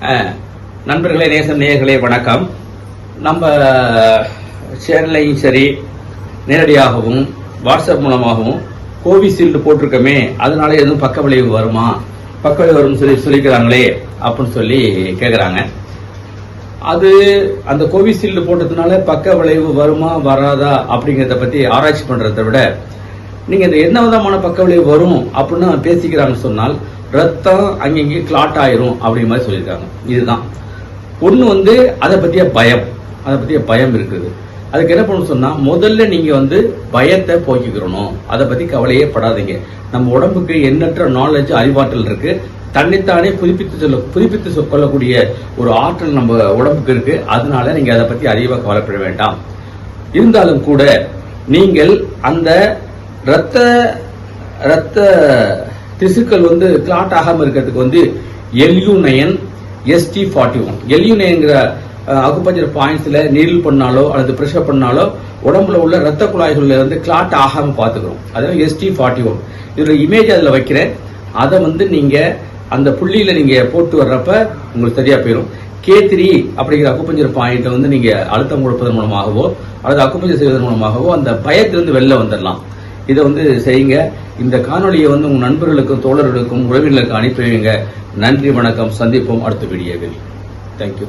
நண்பர்களே நேசம் நேயர்களே வணக்கம். நம்ம சேனல்லையும் சரி நேரடியாகவும் வாட்ஸ்அப் மூலமாகவும் கோவிஷீல்டு போட்டிருக்கோமே அதனால எதுவும் பக்க விளைவு வருமா? பக்க விளைவு வரும்னு சொல்லி சொல்லிக்கிறாங்களே அப்படின்னு சொல்லி கேட்குறாங்க அது அந்த கோவிஷீல்டு போட்டதுனால பக்க விளைவு வருமா வராதா அப்படிங்கிறத பற்றி ஆராய்ச்சி பண்ணுறத விட நீங்க இந்த என்ன விதமான பக்க விளைவு வரும் அப்படின்னு பேசிக்கிறாங்கன்னு சொன்னால் ரத்தம் அங்கங்கே கிளாட் ஆயிரும் அப்படிங்கிற மாதிரி சொல்லியிருக்காங்க. இதுதான். ஒன்று வந்து அதை பற்றிய பயம். அதை பற்றிய பயம் இருக்குது. அதுக்கு என்ன பண்ணணும் சொன்னால் முதல்ல நீங்கள் வந்து பயத்தை போக்கிக்கிறணும் அதை பற்றி கவலையே படாதீங்க. நம்ம உடம்புக்கு எண்ணற்ற நாலேஜ் அறிவாற்றல் இருக்கு. தன்னைத்தானே புதுப்பித்து சொல்ல புதுப்பித்து சொல்லக்கூடிய கொள்ளக்கூடிய ஒரு ஆற்றல் நம்ம உடம்புக்கு இருக்கு. அதனால நீங்கள் அதை பற்றி அதிகமாக கவலைப்பட வேண்டாம். இருந்தாலும் கூட நீங்கள் அந்த ரத்த ரத்த திசுக்கள் வந்து கிளாட் ஆகாமல் இருக்கிறதுக்கு வந்து LU nine SD forty one LU நயன்கிற பாயிண்ட்ஸில் நீரில் பண்ணாலோ அல்லது ப்ரெஷர் பண்ணாலோ உடம்புல உள்ள ரத்த குழாய்கள்ல வந்து கிளாட் ஆகாமல் பார்த்துக்கிறோம் அதாவது எஸ்டி ஃபார்ட்டி ஒன் இதோட இமேஜ் அதில் வைக்கிறேன். அதை வந்து நீங்கள் அந்த புள்ளியில் நீங்கள் போட்டு வர்றப்ப உங்களுக்கு சரியாக போயிடும் கே த்ரீ அப்படிங்கிற அக்குப்பஞ்சர் பாயிண்ட்டை வந்து நீங்கள் அழுத்தம் கொடுப்பதன் மூலமாகவோ அல்லது அக்குப்பஞ்சர் செய்வதன் மூலமாகவோ அந்த பயத்திலிருந்து வெளில வந்துடலாம் இதை வந்து செய்யுங்க. இந்த காணொளியை வந்து உங்கள் நண்பர்களுக்கும் தோழர்களுக்கும் உறவினர்களுக்கும் அனுப்பி வைங்க நன்றி வணக்கம். சந்திப்போம் அடுத்த வீடியோவில். தேங்க்யூ